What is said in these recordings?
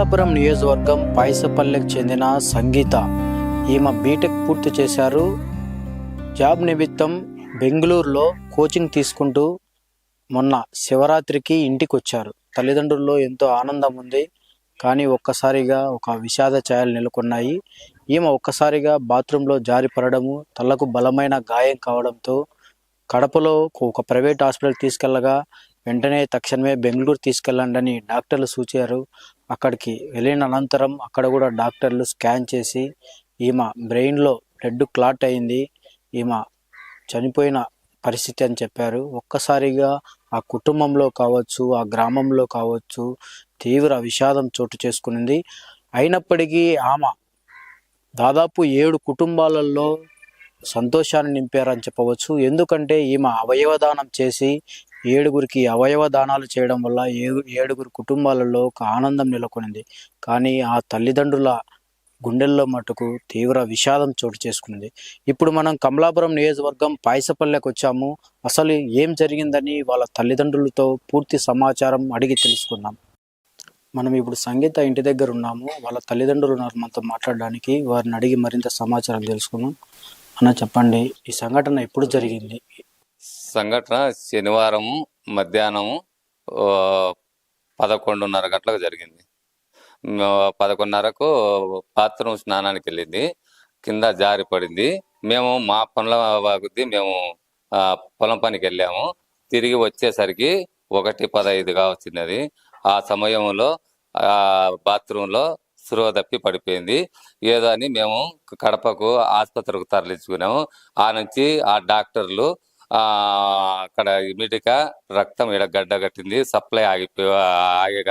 కమలాపురం నియోజకవర్గం పాయసపల్లెకు చెందిన సంగీత. ఈమె బీటెక్ పూర్తి చేశారు. జాబ్ నిమిత్తం బెంగళూరులో కోచింగ్ తీసుకుంటూ మొన్న శివరాత్రికి ఇంటికి వచ్చారు తల్లిదండ్రుల్లో ఎంతో ఆనందం ఉంది. కానీ ఒక్కసారిగా ఒక విషాద ఛాయలు నెలకొన్నాయి. ఈమె ఒక్కసారిగా బాత్రూంలో జారిపడము తలకు బలమైన గాయం కావడంతో కడపలో ఒక ప్రైవేట్ హాస్పిటల్ తీసుకెళ్ళగా వెంటనే తక్షణమే బెంగళూరు తీసుకెళ్ళండి అని డాక్టర్లు సూచారు. అక్కడికి వెళ్ళిన అనంతరం అక్కడ కూడా డాక్టర్లు స్కాన్ చేసి ఈమె బ్రెయిన్లో బ్లడ్ క్లాట్ అయింది. ఈమె చనిపోయిన పరిస్థితి అని చెప్పారు. ఒక్కసారిగా ఆ కుటుంబంలో కావచ్చు ఆ గ్రామంలో కావచ్చు తీవ్ర విషాదం చోటు చేసుకునింది. అయినప్పటికీ ఆమె దాదాపు ఏడు కుటుంబాలలో సంతోషాన్ని నింపారని చెప్పవచ్చు. ఎందుకంటే ఈమె అవయవదానం చేసి ఏడుగురికి అవయవ దానాలు చేయడం వల్ల ఏడుగురు కుటుంబాలలో ఒక ఆనందం నెలకొనింది. కానీ ఆ తల్లిదండ్రుల గుండెల్లో మటుకు తీవ్ర విషాదం చోటు చేసుకున్నది ఇప్పుడు మనం కమలాపురం నియోజకవర్గం పాయసపల్లెకి వచ్చాము. అసలు ఏం జరిగిందని వాళ్ళ తల్లిదండ్రులతో పూర్తి సమాచారం అడిగి తెలుసుకుందాం. మనం ఇప్పుడు సంగీత ఇంటి దగ్గర ఉన్నాము. వాళ్ళ తల్లిదండ్రులు ఉన్నారు మనతో మాట్లాడడానికి. వారిని అడిగి మరింత సమాచారం తెలుసుకుందాం. అన్న చెప్పండి ఈ సంఘటన ఎప్పుడు జరిగింది? సంఘటన శనివారం మధ్యాహ్నం పదకొండున్నర గంటలకు జరిగింది. పదకొండున్నరకు బాత్రూమ్ స్నానానికి వెళ్ళింది. కింద జారి పడింది. మేము మా పనుల కొద్ది మేము పొలం పనికి వెళ్ళాము. తిరిగి వచ్చేసరికి ఒకటి పదహైదుగా వచ్చింది అది ఆ సమయంలో ఆ బాత్రూంలో స్పృహ తప్పి పడిపోయింది. ఏదో అని మేము కడపకు ఆసుపత్రికి తరలించుకున్నాము. ఆ నుంచి ఆ డాక్టర్లు అక్కడ ఇమీడియట్గా రక్తం ఈడ గడ్డ కట్టింది సప్లై ఆగిపో ఆగే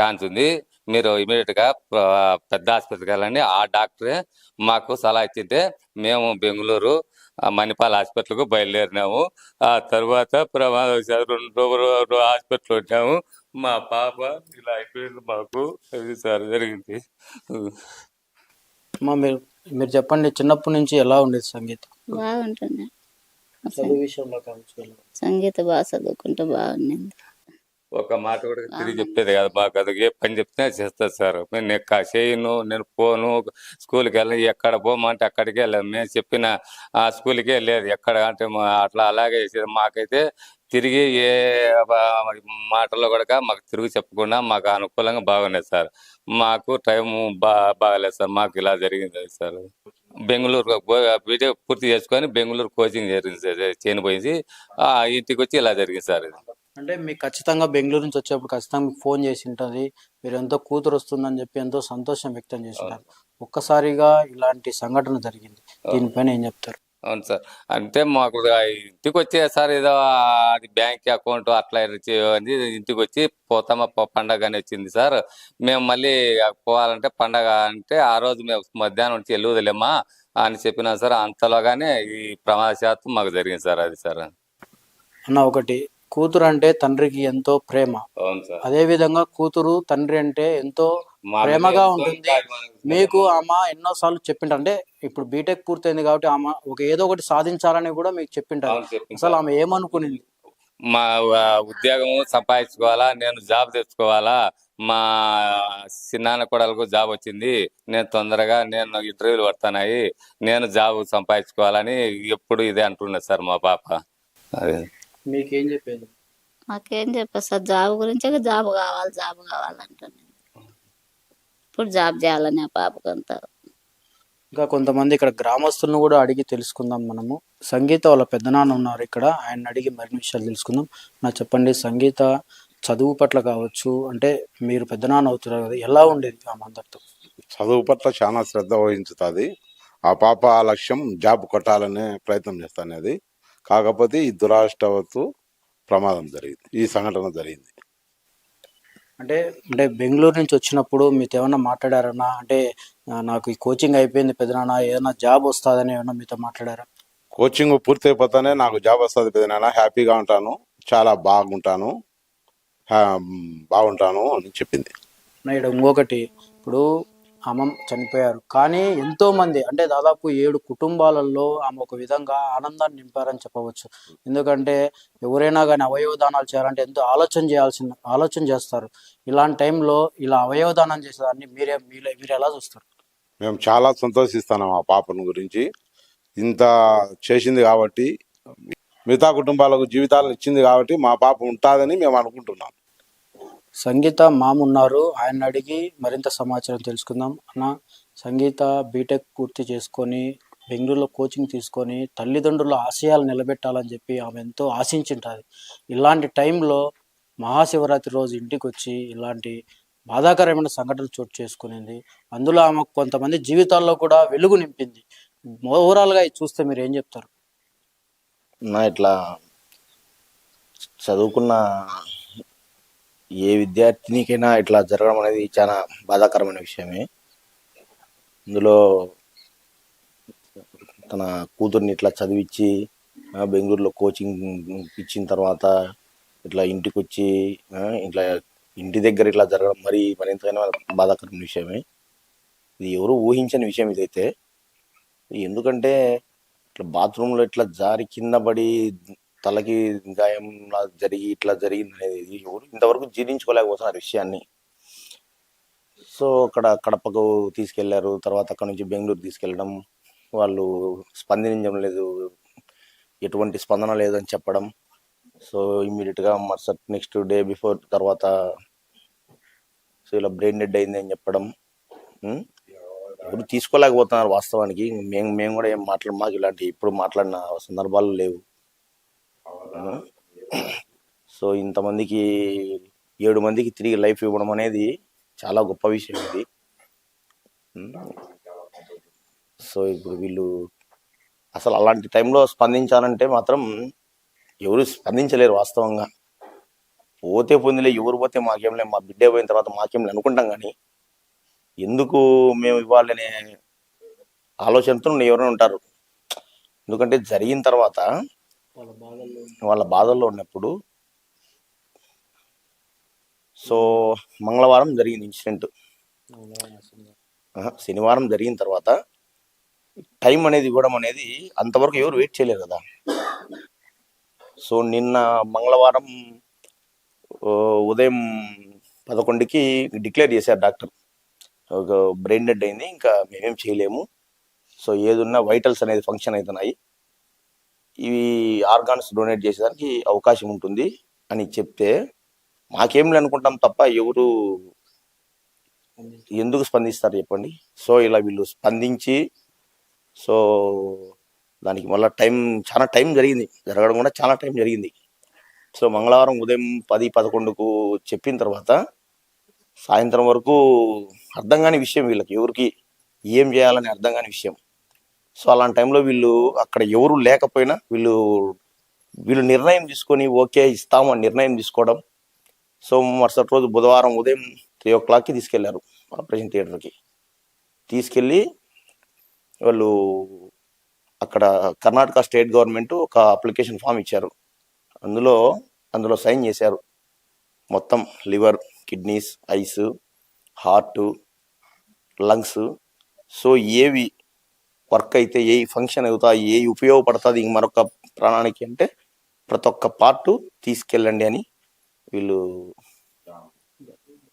ఛాన్స్ ఉంది. మీరు ఇమీడియట్గా ప్ర- పెద్ద ఆసుపత్రికి వెళ్ళండి. ఆ డాక్టరే మాకు సలహా ఇచ్చింటే మేము బెంగళూరు మణిపాల్ హాస్పిటల్కు బయలుదేరినాము. ఆ తర్వాత ప్రమాదవశాత్తు రెండు రోజులు హాస్పిటల్ వచ్చాము. మా పాప ఇలా అయిపోయింది మాకు. అది సార్ జరిగింది. అమ్మా మీరు మీరు చెప్పండి చిన్నప్పటి నుంచి ఎలా ఉండేది సంగీత? బాగుంటుంది. చదువు విషయంలో కావచ్చు సంగీత బాగా చదువుకుంటూ బాగుండింది. ఒక మాట కూడా తిరిగి చెప్పేది కాదు. మాకు అది ఏ పని చెప్తే చేస్తారు సార్. నేను చేయను నేను పోను స్కూల్కి వెళ్ళను ఎక్కడ పోమంటే అక్కడికే వెళ్ళాను. మేము చెప్పిన ఆ స్కూల్కే లేదు. ఎక్కడ అంటే మా- అట్లా అలాగే చేసేది. మాకైతే తిరిగి ఏ మాటల్లో కూడా మాకు తిరిగి చెప్పకుండా మాకు అనుకూలంగా బాగున్నాయి సార్. మాకు టైం బా బాగలేదు సార్. మాకు ఇలా జరిగింది సార్. బెంగళూరు బీటెక్ పూర్తి చేసుకొని బెంగళూరు కోచింగ్ జరిగింది సార్ చేయని పోయింది ఆ ఇంటికి వచ్చి ఇలా జరిగింది సార్ ఇది. అంటే మీకు ఖచ్చితంగా బెంగళూరు నుంచి వచ్చేప్పుడు ఖచ్చితంగా మీకు ఫోన్ చేసి ఉంటుంది. మీరు ఎంతో కూతురు వస్తుందని చెప్పి ఎంతో సంతోషం వ్యక్తం చేస్తున్నారు ఒక్కసారిగా ఇలాంటి సంఘటన జరిగింది. దీనిపైన ఏం చెప్తారు? అవును సార్. అంటే మాకు ఇంటికి వచ్చే సార్ ఏదో అది బ్యాంక్ అకౌంట్ అట్లా ఉంది. ఇంటికి వచ్చి పోతామా పండగ అని వచ్చింది సార్. మేము మళ్ళీ పోవాలంటే పండగ అంటే ఆ రోజు మేము మధ్యాహ్నం నుంచి వెళ్ళుదలేమా అని చెప్పినా సార్. అంతలోగానే ఈ ప్రమాదశాత్తు మాకు జరిగింది సార్ అది సార్. అన్న ఒకటి కూతురు అంటే తండ్రికి ఎంతో ప్రేమ. అవును సార్. అదే విధంగా కూతురు తండ్రి అంటే ఎంతో ప్రేమగా ఉంటుంది. మీకు ఆమె ఎన్నోసార్లు చెప్పింటారు అంటే ఇప్పుడు బీటెక్ పూర్తయింది కాబట్టి ఆమె ఒక ఏదో ఒకటి సాధించాలని కూడా మీకు చెప్పింటారు. అసలు ఆమె ఏమనుకునింది? మా ఉద్యోగం సంపాదించుకోవాలా? నేను జాబ్ తెచ్చుకోవాలా? మా చిన్నాన్న కొడలకు జాబ్ వచ్చింది. నేను తొందరగా నేను ఇంటర్వ్యూలు పడతానాయి. నేను జాబ్ సంపాదించుకోవాలని ఎప్పుడు ఇదే అంటున్నది సార్ మా పాప. అదే. మీకేం చెప్పేది? మాకేం చెప్పదు సార్? జాబ్ గురించి జాబ్ కావాలి జాబ్ కావాలంటుంది ఇప్పుడు జాబ్ చేయాలని ఆ పాపకు అంతా. ఇంకా కొంతమంది ఇక్కడ గ్రామస్తులను కూడా అడిగి తెలుసుకుందాం మనము. సంగీత వాళ్ళ పెద్దనాన్న ఉన్నారు ఇక్కడ. ఆయన అడిగి మరిన్ని విషయాలు తెలుసుకుందాం. నా చెప్పండి సంగీత చదువు పట్ల కావచ్చు అంటే మీరు పెద్దనాన్న అవుతున్నారు కదా ఎలా ఉండేది ఆమె అందరితో చదువు పట్ల చాలా శ్రద్ధ వహించుతుంది. ఆ పాప లక్ష్యం జాబ్ కొట్టాలనే ప్రయత్నం చేస్తానేది. కాకపోతే ఈ దురాష్టవత్తు ప్రమాదం జరిగింది ఈ సంఘటన జరిగింది. అంటే అంటే బెంగళూరు నుంచి వచ్చినప్పుడు మీతో ఏమన్నా మాట్లాడారన్నా? అంటే నాకు ఈ కోచింగ్ అయిపోయింది పెదనాన్న ఏదైనా జాబ్ వస్తుందని ఏమన్నా మీతో మాట్లాడారా? కోచింగ్ పూర్తయిపోతానే నాకు జాబ్ వస్తుంది పెద్దనాన్న హ్యాపీగా ఉంటాను చాలా బాగుంటాను హా- బాగుంటాను అని చెప్పింది. నా ఇక్కడ ఇంకొకటి ఇప్పుడు ఆమె చనిపోయారు. కానీ ఎంతో మంది అంటే దాదాపు ఏడు కుటుంబాలలో ఆమె ఒక విధంగా ఆనందాన్ని నింపారని చెప్పవచ్చు. ఎందుకంటే ఎవరైనా కానీ అవయవ దానాలు చేయాలంటే ఎంతో ఆలోచన చేయాల్సిన ఆలోచన చేస్తారు. ఇలాంటి టైంలో ఇలా అవయవ దానం చేసేదాన్ని మీరే మీరే మీరు ఎలా చూస్తారు? మేము చాలా సంతోషిస్తున్నాం ఆ పాపను గురించి. ఇంత చేసింది కాబట్టి మిగతా కుటుంబాలకు జీవితాలను ఇచ్చింది కాబట్టి మా పాప ఉంటుందని మేము అనుకుంటున్నాం. సంగీత మామ ఉన్నారు. ఆయన అడిగి మరింత సమాచారం తెలుసుకుందాం. అన్న సంగీత బీటెక్ పూర్తి చేసుకొని బెంగళూరులో కోచింగ్ తీసుకొని తల్లిదండ్రుల ఆశయాలు నిలబెట్టాలని చెప్పి ఆమె ఎంతో ఆశించింటుంది. ఇలాంటి టైంలో మహాశివరాత్రి రోజు ఇంటికి వచ్చి ఇలాంటి బాధాకరమైన సంఘటనలు చోటు చేసుకునింది. అందులో ఆమె కొంతమంది జీవితాల్లో కూడా వెలుగు నింపింది. ఓవరాల్గా ఇది చూస్తే మీరు ఏం చెప్తారు? నా ఇట్లా చదువుకున్న ఏ విద్యార్థినికైనా ఇట్లా జరగడం అనేది చాలా బాధాకరమైన విషయమే. ఇందులో తన కూతుర్ని ఇట్లా చదివించి బెంగళూరులో కోచింగ్ ఇచ్చిన తర్వాత ఇట్లా ఇంటికి వచ్చి ఇట్లా ఇంటి దగ్గర ఇట్లా జరగడం మరి మరింతైనా బాధాకరమైన విషయమే. ఇది ఎవరు ఊహించని విషయం ఇదైతే. ఎందుకంటే ఇట్లా బాత్రూంలో ఇట్లా జారి కింద పడి తలకి గాయం జరిగి ఇట్లా జరిగింది అనేది ఎవరు ఇంతవరకు జీర్ణించుకోలేకపోతున్నారు విషయాన్ని. సో అక్కడ కడపకు తీసుకెళ్ళారు తర్వాత అక్కడ నుంచి బెంగళూరు తీసుకెళ్ళడం వాళ్ళు స్పందించడం లేదు ఎటువంటి స్పందన లేదని చెప్పడం. సో ఇమ్మీడియట్గా మరుసటి నెక్స్ట్ డే బిఫోర్ తర్వాత సో ఇలా బ్రెయిన్ డెడ్ అయింది అని చెప్పడం. ఎవరు తీసుకోలేకపోతున్నారు వాస్తవానికి. మేము మేము కూడా ఏం మాట్లాడ మాకు ఇలాంటి ఇప్పుడు మాట్లాడిన సందర్భాలు లేవు. సో ఇంతమందికి ఏడు మందికి తిరిగి లైఫ్ ఇవ్వడం అనేది చాలా గొప్ప విషయం ఇది? సో ఇప్పుడు వీళ్ళు అసలు అలాంటి టైంలో స్పందించాలంటే మాత్రం ఎవరు స్పందించలేరు వాస్తవంగా. పోతే పొందిలే ఎవరు పోతే మాకేంలే మా బిడ్డే పోయిన తర్వాత మాకేంలే అనుకుంటాం కానీ ఎందుకు మేము ఇవ్వాలనే ఆలోచనతో ఎవరైనా ఉంటారు. ఎందుకంటే జరిగిన తర్వాత వాళ్ళ బాధల్లో ఉన్నప్పుడు సో మంగళవారం జరిగింది ఇన్సిడెంట్. శనివారం జరిగిన తర్వాత టైం అనేది ఇవ్వడం అనేది అంతవరకు ఎవరు వెయిట్ చేయలేరు కదా. సో నిన్న మంగళవారం ఉదయం పదకొండుకి డిక్లేర్ చేశారు డాక్టర్. ఒక బ్రెయిన్ డెడ్ అయింది ఇంకా మేమేం చేయలేము. సో ఏదున్నా వైటల్స్ అనేది ఫంక్షన్ అవుతున్నాయి. ఇవి ఆర్గాన్స్ డొనేట్ చేసేదానికి అవకాశం ఉంటుంది అని చెప్తే మాకేం అనుకుంటాం తప్ప ఎవరు ఎందుకు స్పందిస్తారు చెప్పండి? సో ఇలా వీళ్ళు స్పందించి సో దానికి మళ్ళీ టైం చాలా టైం జరిగింది. జరగడం కూడా చాలా టైం జరిగింది. సో మంగళవారం ఉదయం పది పదకొండుకు చెప్పిన తర్వాత సాయంత్రం వరకు అర్థం కాని విషయం వీళ్ళకి. ఎవరికి ఏం చేయాలని అర్థం కాని విషయం. సో అలాంటి టైంలో వీళ్ళు అక్కడ ఎవరు లేకపోయినా వీళ్ళు వీళ్ళు నిర్ణయం తీసుకొని ఓకే ఇస్తాము అని నిర్ణయం తీసుకోవడం. సో మరుసటి రోజు బుధవారం ఉదయం త్రీ ఓ క్లాక్కి తీసుకెళ్ళారు ఆపరేషన్ థియేటర్కి. తీసుకెళ్ళి వాళ్ళు అక్కడ కర్ణాటక స్టేట్ గవర్నమెంట్ ఒక అప్లికేషన్ ఫామ్ ఇచ్చారు. అందులో అందులో సైన్ చేశారు. మొత్తం liver kidneys eyes heart lungs. So ఏవి వర్క్ అయితే ఏ ఫంక్షన్ అవుతాయి ఏ ఉపయోగపడుతుంది ఇంక మరొక ప్రాణానికి అంటే ప్రతి ఒక్క పార్ట్ తీసుకెళ్ళండి అని వీళ్ళు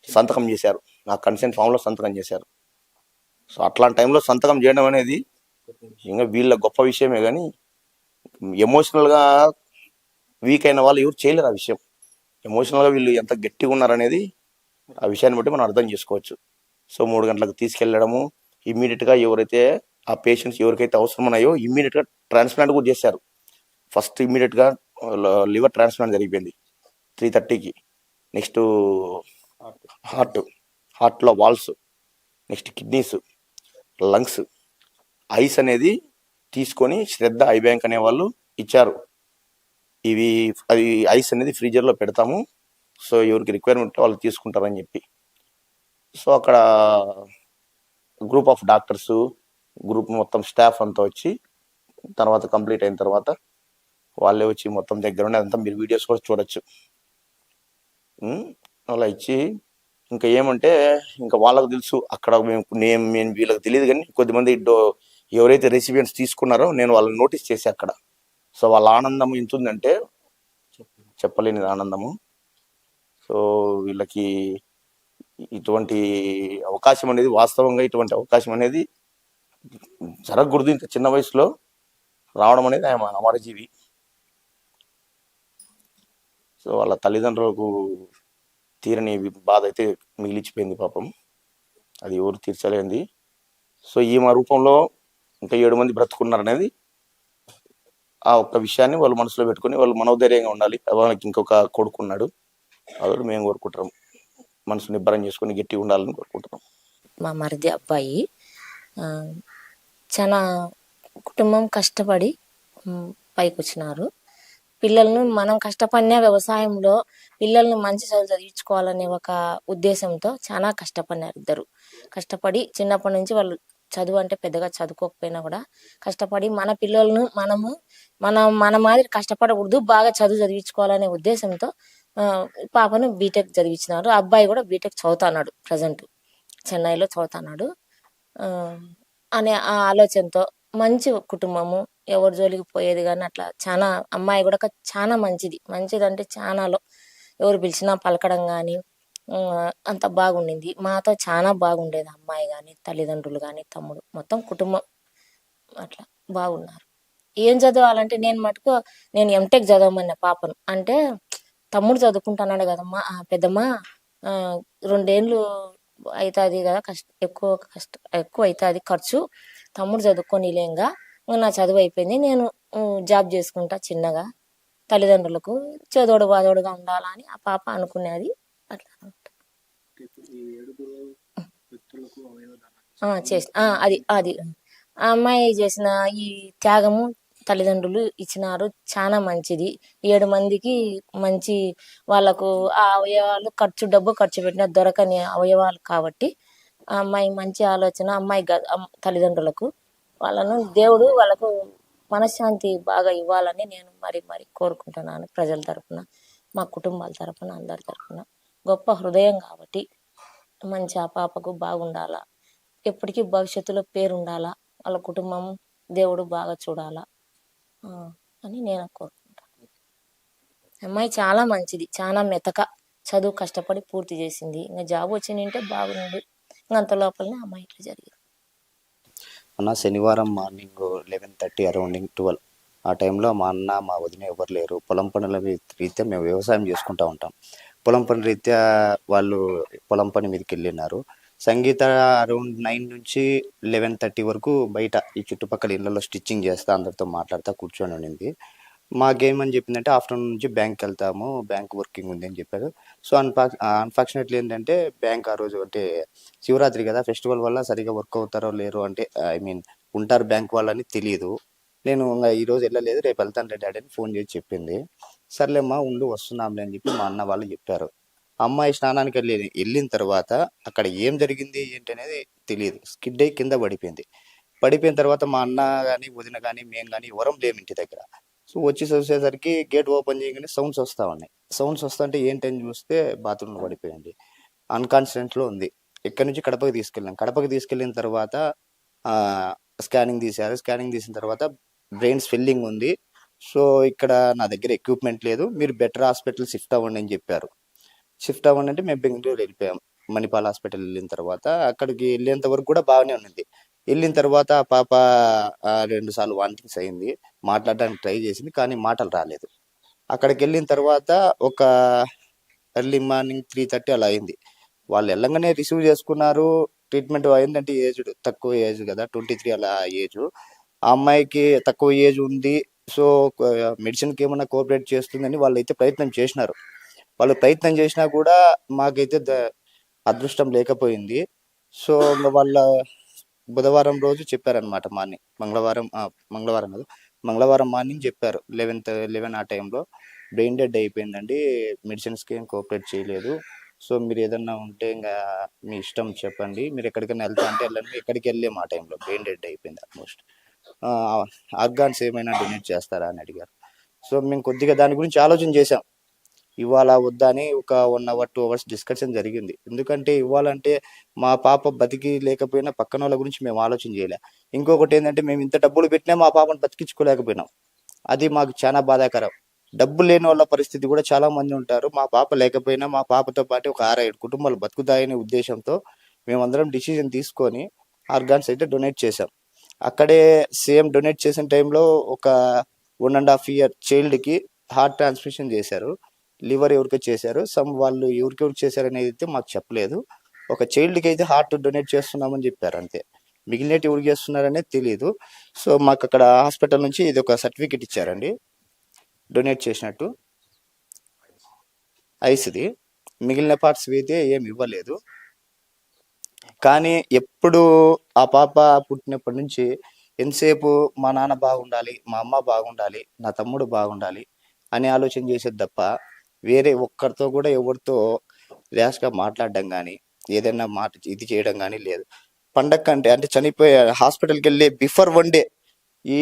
సంతకం చేశారు. నా కన్సెంట్ ఫామ్లో సంతకం చేశారు. సో అట్లాంటి టైంలో సంతకం చేయడం అనేది ఇంకా వీళ్ళ గొప్ప విషయమే కానీ ఎమోషనల్గా వీక్ అయిన వాళ్ళు ఎవరు చేయలేరు ఆ విషయం. ఎమోషనల్గా వీళ్ళు ఎంత గట్టిగా ఉన్నారనేది ఆ విషయాన్ని బట్టి మనం అర్థం చేసుకోవచ్చు. సో మూడు గంటలకు తీసుకెళ్ళడము ఇమ్మీడియట్గా ఎవరైతే ఆ పేషెంట్స్ ఎవరికైతే అవసరం ఉన్నాయో ఇమ్మీడియట్గా ట్రాన్స్ప్లాంట్ కూడా చేశారు. ఫస్ట్ ఇమ్మీడియట్గా లివర్ ట్రాన్స్ప్లాంట్ జరిగిపోయింది. త్రీ థర్టీకి నెక్స్ట్ హార్ట్ హార్ట్లో valves next kidneys lungs eyes అనేది తీసుకొని శ్రద్ధ ఐ బ్యాంక్ అనే వాళ్ళు ఇచ్చారు. ఇవి అది ఐస్ అనేది ఫ్రీజర్లో పెడతాము. సో ఎవరికి రిక్వైర్మెంట్ వాళ్ళు తీసుకుంటారని చెప్పి. సో అక్కడ గ్రూప్ ఆఫ్ డాక్టర్స్ గ్రూప్ మొత్తం స్టాఫ్ అంతా వచ్చి తర్వాత కంప్లీట్ అయిన తర్వాత వాళ్ళే వచ్చి మొత్తం దగ్గర ఉండి అదంతా మీరు వీడియోస్ కూడా చూడొచ్చు. అలా ఇచ్చి ఇంకా ఏమంటే ఇంకా వాళ్ళకు తెలుసు అక్కడ మేము నేను నేను వీళ్ళకి తెలియదు కానీ కొద్దిమంది డో ఎవరైతే రెసిపియన్స్ తీసుకున్నారో నేను వాళ్ళని నోటీస్ చేసి అక్కడ. సో వాళ్ళ ఆనందం ఎంత ఉందంటే చెప్పలేని ఆనందము. సో వీళ్ళకి ఇటువంటి అవకాశం అనేది వాస్తవంగా ఇటువంటి అవకాశం అనేది జరగకూడదు ఇంత చిన్న వయసులో రావడం అనేది ఆయన అమరజీవి సో వాళ్ళ తల్లిదండ్రులకు తీరని బాధ అయితే మిగిలిచిపోయింది పాపం. అది ఎవరు తీర్చలేంది. సో ఈమె రూపంలో ఇంకా ఏడు మంది బ్రతుకున్నారు అనేది ఆ ఒక్క విషయాన్ని వాళ్ళు మనసులో పెట్టుకొని వాళ్ళు మనోధైర్యంగా ఉండాలి. వాళ్ళకి ఇంకొక కొడుకున్నాడు అదొకటి మేము కోరుకుంటున్నాం. మనసు నిబ్బరం చేసుకొని గట్టిగా ఉండాలని కోరుకుంటున్నాం. మా మరిది అబ్బాయి చాలా కుటుంబం కష్టపడి పైకి వచ్చినారు పిల్లలను మనం కష్టపడిన వ్యవసాయంలో పిల్లల్ని మంచి చదువు చదివించుకోవాలనే ఒక ఉద్దేశంతో చాలా కష్టపడినారు ఇద్దరు. కష్టపడి చిన్నప్పటి నుంచి వాళ్ళు చదువు అంటే పెద్దగా చదువుకోకపోయినా కూడా కష్టపడి మన పిల్లలను మనము మనం మన మాదిరి కష్టపడకూడదు బాగా చదువు చదివించుకోవాలనే ఉద్దేశంతో పాపను బీటెక్ చదివించినారు. అబ్బాయి కూడా బీటెక్ చదువుతున్నాడు ప్రజెంట్. చెన్నైలో చదువుతున్నాడు. అనే ఆ ఆలోచనతో మంచి కుటుంబము ఎవరి జోలికి పోయేది కానీ అట్లా చాలా అమ్మాయి కూడా ఒక చాలా మంచిది. మంచిది అంటే చాలాలో ఎవరు పిలిచినా పలకడం కానీ అంత బాగుండింది. మాతో చాలా బాగుండేది అమ్మాయి కానీ తల్లిదండ్రులు కానీ తమ్ముడు. మొత్తం కుటుంబం అట్లా బాగున్నారు. ఏం చదవాలంటే నేను మటుకు నేను ఎంటెక్ చదవమన్న పాపను. అంటే తమ్ముడు చదువుకుంటున్నాడు కదమ్మా పెద్దమ్మ పెద్దమ్మా రెండేళ్ళు అవుతుంది కదా కష్ట ఎక్కువ కష్ట ఎక్కువ అవుతుంది ఖర్చు. తమ్ముడు చదువుకోనిలేంగా ఇంకా నా చదువు అయిపోయింది. నేను జాబ్ చేసుకుంటా చిన్నగా. తల్లిదండ్రులకు చదోడు బాదోడుగా ఉండాలని ఆ పాప అనుకునేది. అట్లా అన్నమాట. ఆ, చేసి ఆ, అది అది. ఆ అమ్మాయి చేసిన ఈ త్యాగము తల్లిదండ్రులు ఇచ్చినారు. చాలా మంచిది. ఏడు మందికి మంచి వాళ్ళకు ఆ అవయవాలు ఖర్చు డబ్బు ఖర్చు పెట్టిన దొరకని అవయవాలు కాబట్టి ఆ అమ్మాయి మంచి ఆలోచన అమ్మాయి తల్లిదండ్రులకు వాళ్ళను దేవుడు వాళ్ళకు మనశ్శాంతి బాగా ఇవ్వాలని నేను మరి మరి కోరుకుంటున్నాను ప్రజల తరఫున మా కుటుంబాల తరపున అందరి తరఫున గొప్ప హృదయం కాబట్టి మంచి ఆ పాపకు బాగుండాలా. ఎప్పటికీ భవిష్యత్తులో పేరు ఉండాలా వాళ్ళ కుటుంబం దేవుడు బాగా చూడాలా. అని నేను కోరుకుంటాను అమ్మాయి చాలా మంచిది చాలా మెతక. చదువు కష్టపడి పూర్తి చేసింది. ఇంకా జాబ్ వచ్చిందంటే బాగుండు. ఇంకా అంత లోపలనే అమ్మాయి ఇట్లా జరిగింది. అన్న శనివారం మార్నింగ్ లెవెన్ థర్టీ అరౌండింగ్ ట్వెల్వ్ ఆ టైంలో మా అన్న మా వదిన ఎవరు లేరు. పొలం పనుల రీత్యా మేము వ్యవసాయం చేసుకుంటూ ఉంటాం. పొలం పని రీత్యా వాళ్ళు పొలం పని మీదకి వెళ్ళినారు. సంగీత అరౌండ్ నైన్ నుంచి లెవెన్ థర్టీ వరకు బయట ఈ చుట్టుపక్కల ఇళ్ళలో స్టిచ్చింగ్ చేస్తా అందరితో మాట్లాడుతూ కూర్చొని ఉండింది. మాకేమని చెప్పిందంటే ఆఫ్టర్నూన్ నుంచి బ్యాంక్ వెళ్తాము బ్యాంక్ వర్కింగ్ ఉంది అని చెప్పారు. సో అన్ఫా అన్ఫార్చునేట్లీ ఏంటంటే బ్యాంక్ ఆ రోజు అంటే శివరాత్రి కదా ఫెస్టివల్ వల్ల సరిగా వర్క్ అవుతారో లేరో అంటే ఐ మీన్ ఉంటారు బ్యాంక్ వాళ్ళని తెలియదు నేను ఇంకా ఈ రోజు వెళ్ళలేదు రేపు వెళ్తాను డాడీ అని ఫోన్ చేసి చెప్పింది. సర్లేమ్మా ఉండు వస్తున్నాంలే అని చెప్పి మా అన్న వాళ్ళు చెప్పారు. అమ్మాయి స్నానానికి వెళ్ళి వెళ్ళిన తర్వాత అక్కడ ఏం జరిగింది ఏంటి అనేది తెలియదు. స్కిడ్ అయి కింద పడిపోయింది. పడిపోయిన తర్వాత మా అన్న కానీ వదిన కానీ మేము కానీ ఎవరం లేము ఇంటి దగ్గర. సో వచ్చి చూసేసరికి గేట్ ఓపెన్ చేయగానే సౌండ్స్ వస్తూ ఉన్నాయి. సౌండ్స్ వస్తుంటే ఏంటని చూస్తే బాత్రూంలో పడిపోయింది. అన్కాన్స్టెంట్ ఉంది. ఇక్కడ నుంచి కడపకి తీసుకెళ్ళాం. కడపకి తీసుకెళ్ళిన తర్వాత స్కానింగ్ తీశారు. స్కానింగ్ తీసిన తర్వాత బ్రెయిన్ స్వెల్లింగ్ ఉంది. సో ఇక్కడ నా దగ్గర ఎక్విప్మెంట్ లేదు. మీరు బెటర్ హాస్పిటల్ షిఫ్ట్ అవ్వండి అని చెప్పారు. షిఫ్ట్ అవ్వండి అంటే మేము బెంగళూరు వెళ్ళిపోయాం. మణిపాల్ హాస్పిటల్ వెళ్ళిన తర్వాత అక్కడికి వెళ్ళేంత వరకు కూడా బాగానే ఉన్నది వెళ్ళిన తర్వాత ఆ పాప రెండు సార్లు వాంటింగ్స్ అయింది. మాట్లాడడానికి ట్రై చేసింది కానీ మాటలు రాలేదు. అక్కడికి వెళ్ళిన తర్వాత ఒక ఎర్లీ మార్నింగ్ త్రీ థర్టీ అలా అయింది. వాళ్ళు వెళ్ళంగానే రిసీవ్ చేసుకున్నారు. ట్రీట్మెంట్ అయిందంటే ఏజ్ తక్కువ ఏజ్ కదా ట్వంటీ త్రీ అలా ఏజ్. ఆ అమ్మాయికి తక్కువ ఏజ్ ఉంది. సో మెడిసిన్కి ఏమైనా కోఆపరేట్ చేస్తుందని వాళ్ళు అయితే ప్రయత్నం చేసినారు. వాళ్ళు ప్రయత్నం చేసినా కూడా మాకైతే ద- అదృష్టం లేకపోయింది. సో వాళ్ళ బుధవారం రోజు చెప్పారనమాట మార్నింగ్. మంగళవారం మంగళవారం కాదు మంగళవారం మార్నింగ్ చెప్పారు. లెవెన్త్ లెవెన్ ఆ టైంలో బ్రెయిన్ డెడ్ అయిపోయిందండి మెడిసిన్స్కి ఏం కోఆపరేట్ చేయలేదు. సో మీరు ఏదన్నా ఉంటే ఇంకా మీ ఇష్టం చెప్పండి. మీరు ఎక్కడికైనా వెళ్తా అంటే వెళ్ళండి. ఎక్కడికి వెళ్ళలేము ఆ టైంలో. బ్రెయిన్ డెడ్ అయిపోయింది ఆల్మోస్ట్. ఆర్గాన్స్ ఏమైనా డొనేట్ చేస్తారా అని అడిగారు. సో మేము కొద్దిగా దాని గురించి ఆలోచన చేసాం ఇవ్వాలా వద్దా అని ఒక one hour two hours discussion జరిగింది. ఎందుకంటే ఇవ్వాలంటే మా పాప బతికి లేకపోయినా పక్కన వాళ్ళ గురించి మేము ఆలోచన చేయలే. ఇంకొకటి ఏంటంటే మేము ఇంత డబ్బులు పెట్టినా మా పాపను బతికించుకోలేకపోయినాం. అది మాకు చాలా బాధాకరం. డబ్బు లేని వాళ్ళ పరిస్థితి కూడా చాలా మంది ఉంటారు. మా పాప లేకపోయినా మా పాపతో పాటు ఒక ఆరేడు కుటుంబాలు బతుకుతాయనే ఉద్దేశంతో మేమందరం డిసిజన్ తీసుకొని ఆర్గాన్స్ అయితే డొనేట్ చేసాం అక్కడే సేమ్ డొనేట్ చేసిన టైంలో ఒక వన్ అండ్ హాఫ్ ఇయర్ చైల్డ్కి హార్ట్ ట్రాన్స్మిషన్ చేశారు. లివర్ ఎవరికి చేశారు. సమ్ వాళ్ళు ఎవరికి ఎవరికి చేశారు అనేది అయితే మాకు చెప్పలేదు. ఒక చైల్డ్కి అయితే హార్ట్ డొనేట్ చేస్తున్నామని చెప్పారు అంతే. మిగిలినట్టు ఎవరికి చేస్తున్నారనేది తెలియదు సో మాకు అక్కడ హాస్పిటల్ నుంచి ఇది ఒక సర్టిఫికెట్ ఇచ్చారండి. డొనేట్ చేసినట్టు. ఐస్ది. మిగిలిన పార్ట్స్ అయితే ఏమి ఇవ్వలేదు. కానీ ఎప్పుడు ఆ పాప పుట్టినప్పటి నుంచి ఎంతసేపు మా నాన్న బాగుండాలి మా అమ్మ బాగుండాలి నా తమ్ముడు బాగుండాలి అని ఆలోచన చేసేది తప్ప వేరే ఒక్కరితో కూడా ఎవరితో ర్యాష్గా మాట్లాడడం కానీ ఏదైనా మాట ఇది చేయడం కానీ లేదు. పండగ కంటే అంటే చనిపోయే హాస్పిటల్కి వెళ్ళే బిఫోర్ వన్ డే ఈ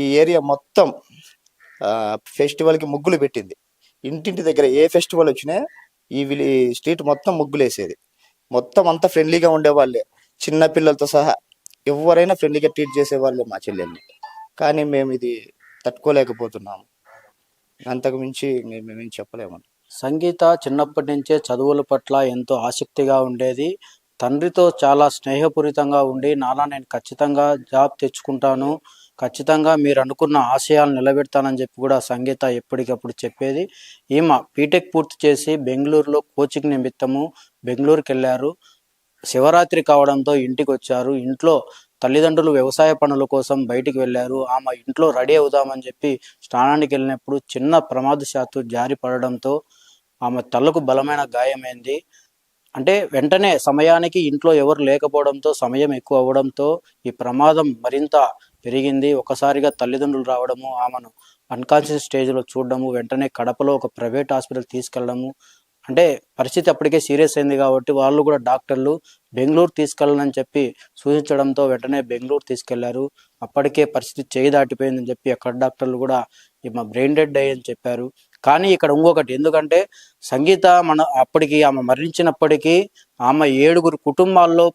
ఈ ఏరియా మొత్తం ఫెస్టివల్కి ముగ్గులు పెట్టింది. ఇంటింటి దగ్గర ఏ ఫెస్టివల్ వచ్చినా ఈ స్ట్రీట్ మొత్తం ముగ్గులు వేసేది మొత్తం అంతా ఫ్రెండ్లీగా ఉండేవాళ్ళే. చిన్న పిల్లలతో సహా ఎవరైనా ఫ్రెండ్లీగా ట్రీట్ చేసేవాళ్ళే మా చెల్లెల్ని. కానీ మేము ఇది తట్టుకోలేకపోతున్నాము. అంతకు మించి మేము చెప్పలేము. సంగీత చిన్నప్పటి నుంచే చదువుల పట్ల ఎంతో ఆసక్తిగా ఉండేది. తండ్రితో చాలా స్నేహపూరితంగా ఉండి నాలా నేను ఖచ్చితంగా జాబ్ తెచ్చుకుంటాను. ఖచ్చితంగా మీరు అనుకున్న ఆశయాలు నిలబెడతానని చెప్పి కూడా సంగీత ఎప్పటికప్పుడు చెప్పేది. ఈమె బీటెక్ పూర్తి చేసి బెంగళూరులో కోచింగ్ నిమిత్తము బెంగళూరుకి వెళ్ళారు శివరాత్రి కావడంతో ఇంటికి వచ్చారు ఇంట్లో తల్లిదండ్రులు వ్యవసాయ పనుల కోసం బయటికి వెళ్ళారు. ఆమె ఇంట్లో రెడీ అవుదామని చెప్పి స్నానానికి వెళ్ళినప్పుడు చిన్న ప్రమాదశాత్తు జారి పడడంతో ఆమె తలకు బలమైన గాయమైంది. అంటే వెంటనే సమయానికి ఇంట్లో ఎవరు లేకపోవడంతో సమయం ఎక్కువ అవ్వడంతో ఈ ప్రమాదం మరింత పెరిగింది. ఒకసారిగా తల్లిదండ్రులు రావడము ఆమెను అన్కాన్షియస్ స్టేజ్లో చూడడము వెంటనే కడపలో ఒక ప్రైవేట్ హాస్పిటల్ తీసుకెళ్ళడము. అంటే పరిస్థితి అప్పటికే సీరియస్ అయింది కాబట్టి వాళ్ళు కూడా డాక్టర్లు బెంగళూరు తీసుకెళ్ళాలని చెప్పి సూచించడంతో వెంటనే బెంగళూరు తీసుకెళ్ళారు. అప్పటికే పరిస్థితి చేయి దాటిపోయిందని చెప్పి అక్కడ డాక్టర్లు కూడా ఈమె బ్రెయిన్ డెడ్ అయ్యని చెప్పారు. కానీ ఇక్కడ ఇంకొకటి ఎందుకంటే సంగీత మన అప్పటికి ఆమె మరణించినప్పటికీ ఆమె ఏడుగురు కుటుంబాల్లో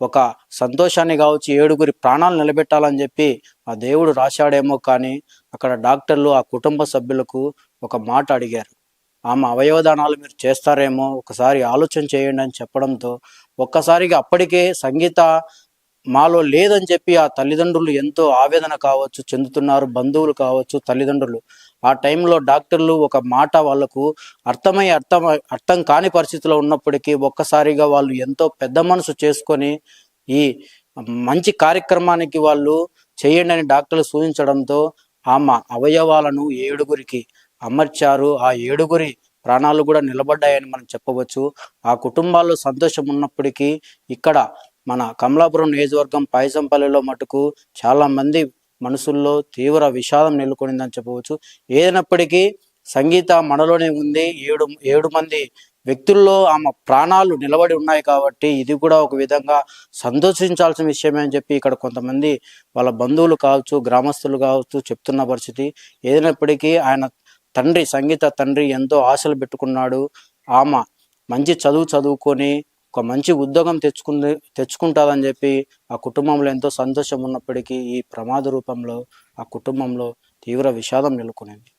ఒక సంతోషాన్ని కావచ్చు ఏడుగురి ప్రాణాలు నిలబెట్టాలని చెప్పి ఆ దేవుడు రాశాడేమో కానీ అక్కడ డాక్టర్లు ఆ కుటుంబ సభ్యులకు ఒక మాట అడిగారు. ఆమె అవయవదానాలు మీరు చేస్తారేమో ఒకసారి ఆలోచన చేయండి అని చెప్పడంతో ఒక్కసారిగా అప్పటికే సంగీత మాలో లేదని చెప్పి ఆ తల్లిదండ్రులు ఎంతో ఆవేదన కావచ్చు చెందుతున్నారు బంధువులు కావచ్చు తల్లిదండ్రులు. ఆ టైంలో డాక్టర్లు ఒక మాట వాళ్ళకు అర్థమై అర్థం అర్థం కాని పరిస్థితిలో ఉన్నప్పటికీ ఒక్కసారిగా వాళ్ళు ఎంతో పెద్ద మనసు చేసుకొని ఈ మంచి కార్యక్రమానికి వాళ్ళు చేయండి అని డాక్టర్లు సూచించడంతో ఆమె అవయవాలను ఏడుగురికి అమర్చారు. ఆ ఏడుగురి ప్రాణాలు కూడా నిలబడ్డాయని మనం చెప్పవచ్చు. ఆ కుటుంబాల్లో సంతోషం ఉన్నప్పటికీ ఇక్కడ మన కమలాపురం నియోజకవర్గం పాయసంపల్లిలో మటుకు చాలామంది మనసుల్లో తీవ్ర విషాదం నెలకొనిందని చెప్పవచ్చు. ఏదైనప్పటికీ సంగీత మనలోనే ఉంది. ఏడు ఏడు మంది వ్యక్తుల్లో ఆమె ప్రాణాలు నిలబడి ఉన్నాయి కాబట్టి ఇది కూడా ఒక విధంగా సంతోషించాల్సిన విషయమే అని చెప్పి ఇక్కడ కొంతమంది వాళ్ళ బంధువులు కావచ్చు గ్రామస్తులు కావచ్చు చెప్తున్న పరిస్థితి. ఏదైనప్పటికీ ఆయన తండ్రి సంగీత తండ్రి ఎంతో ఆశలు పెట్టుకున్నాడు. ఆమె మంచి చదువు చదువుకొని ఒక మంచి ఉద్యోగం తెచ్చుకుంది తెచ్చుకుంటాదని చెప్పి ఆ కుటుంబంలో ఎంతో సంతోషం ఉన్నప్పటికీ ఈ ప్రమాద రూపంలో ఆ కుటుంబంలో తీవ్ర విషాదం నెలకొనింది.